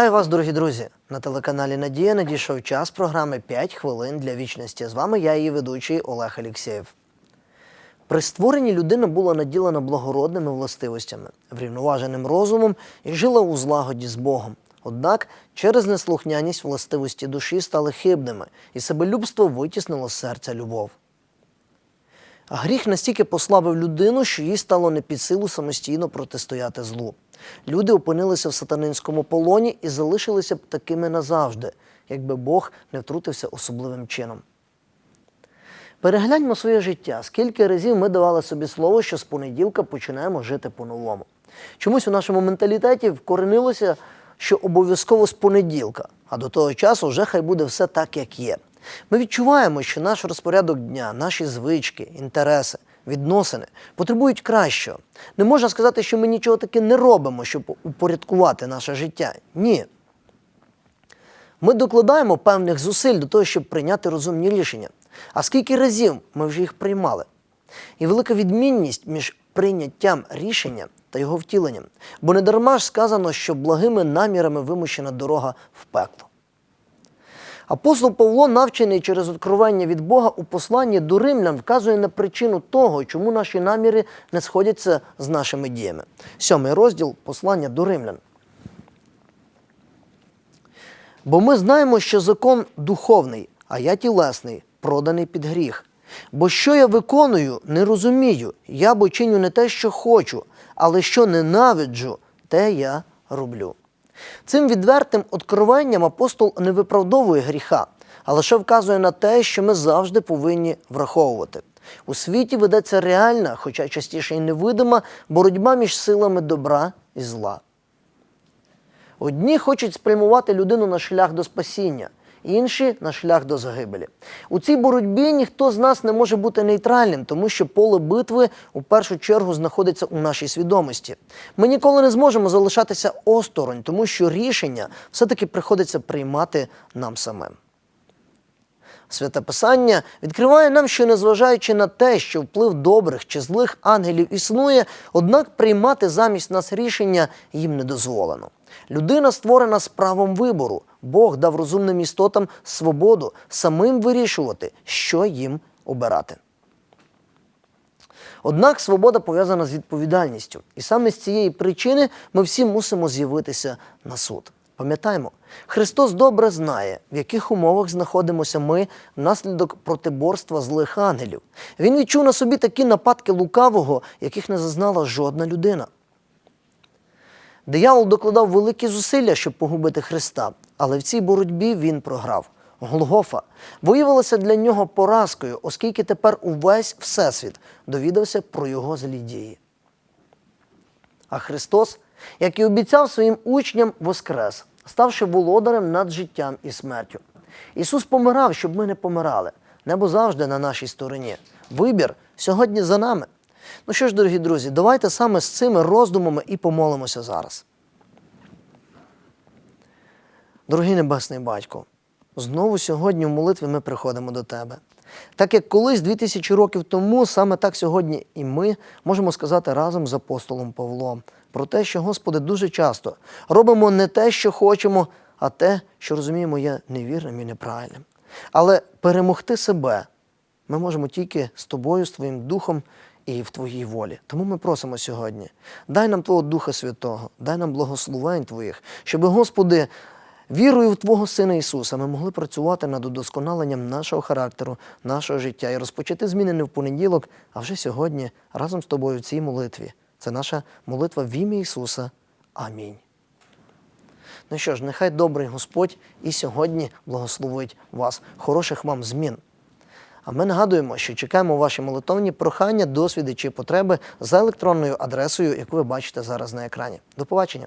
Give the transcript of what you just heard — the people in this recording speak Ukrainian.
Вітаю вас, дорогі друзі! На телеканалі Надія надійшов час програми «5 хвилин для вічності. З вами я, її ведучий Олег Алєксєєв. При створенні людина була наділена благородними властивостями, врівноваженим розумом і жила у злагоді з Богом. Однак через неслухняність властивості душі стали хибними, і себелюбство витіснило з серця любов. А гріх настільки послабив людину, що їй стало не під силу самостійно протистояти злу. Люди опинилися в сатанинському полоні і залишилися б такими назавжди, якби Бог не втрутився особливим чином. Перегляньмо своє життя. Скільки разів ми давали собі слово, що з понеділка починаємо жити по-новому. Чомусь у нашому менталітеті вкоренилося, що обов'язково з понеділка, а до того часу вже хай буде все так, як є. Ми відчуваємо, що наш розпорядок дня, наші звички, інтереси, відносини потребують кращого. Не можна сказати, що ми нічого таки не робимо, щоб упорядкувати наше життя. Ні. Ми докладаємо певних зусиль до того, щоб прийняти розумні рішення. А скільки разів ми вже їх приймали? І велика відмінність між прийняттям рішення та його втіленням. Бо не дарма ж сказано, що благими намірами вимущена дорога в пекло. Апостол Павло, навчений через откровення від Бога у посланні до римлян, вказує на причину того, чому наші наміри не сходяться з нашими діями. Сьомий розділ послання до римлян. Бо ми знаємо, що закон духовний, а я тілесний, проданий під гріх. Бо що я виконую, не розумію. Я бо чиню не те, що хочу, але що ненавиджу, те я роблю. Цим відвертим откровенням апостол не виправдовує гріха, а лише вказує на те, що ми завжди повинні враховувати. У світі ведеться реальна, хоча частіше й невидима, боротьба між силами добра і зла. Одні хочуть спрямувати людину на шлях до спасіння, інші на шлях до загибелі. У цій боротьбі ніхто з нас не може бути нейтральним, тому що поле битви у першу чергу знаходиться у нашій свідомості. Ми ніколи не зможемо залишатися осторонь, тому що рішення все-таки приходиться приймати нам самим. Святе Писання відкриває нам, що незважаючи на те, що вплив добрих чи злих ангелів існує, однак приймати замість нас рішення їм не дозволено. Людина створена з правом вибору. Бог дав розумним істотам свободу самим вирішувати, що їм обирати. Однак свобода пов'язана з відповідальністю. І саме з цієї причини ми всі мусимо з'явитися на суд. Пам'ятаємо, Христос добре знає, в яких умовах знаходимося ми внаслідок протиборства злих ангелів. Він відчув на собі такі нападки лукавого, яких не зазнала жодна людина. Диявол докладав великі зусилля, щоб погубити Христа, але в цій боротьбі він програв. Голгофа виявилася для нього поразкою, оскільки тепер увесь Всесвіт довідався про його злі дії. А Христос, як і обіцяв своїм учням, воскрес, ставши володарем над життям і смертю. Ісус помирав, щоб ми не помирали. Небо завжди на нашій стороні. Вибір сьогодні за нами. Ну що ж, дорогі друзі, давайте саме з цими роздумами і помолимося зараз. Дорогий Небесний Батько, знову сьогодні в молитві ми приходимо до Тебе. Так як колись 2000 років тому, саме так сьогодні і ми можемо сказати разом з апостолом Павлом про те, що, Господи, дуже часто робимо не те, що хочемо, а те, що розуміємо, є невірним і неправильним. Але перемогти себе ми можемо тільки з тобою, з Твоїм Духом і в Твоїй волі. Тому ми просимо сьогодні, дай нам Твого Духа Святого, дай нам благословень Твоїх, щоб, Господи, вірою в Твого Сина Ісуса ми могли працювати над удосконаленням нашого характеру, нашого життя і розпочати зміни не в понеділок, а вже сьогодні разом з тобою в цій молитві. Це наша молитва в ім'я Ісуса. Амінь. Ну що ж, нехай добрий Господь і сьогодні благословить вас. Хороших вам змін. А ми нагадуємо, що чекаємо ваші молитовні прохання, досвіди чи потреби за електронною адресою, яку ви бачите зараз на екрані. До побачення!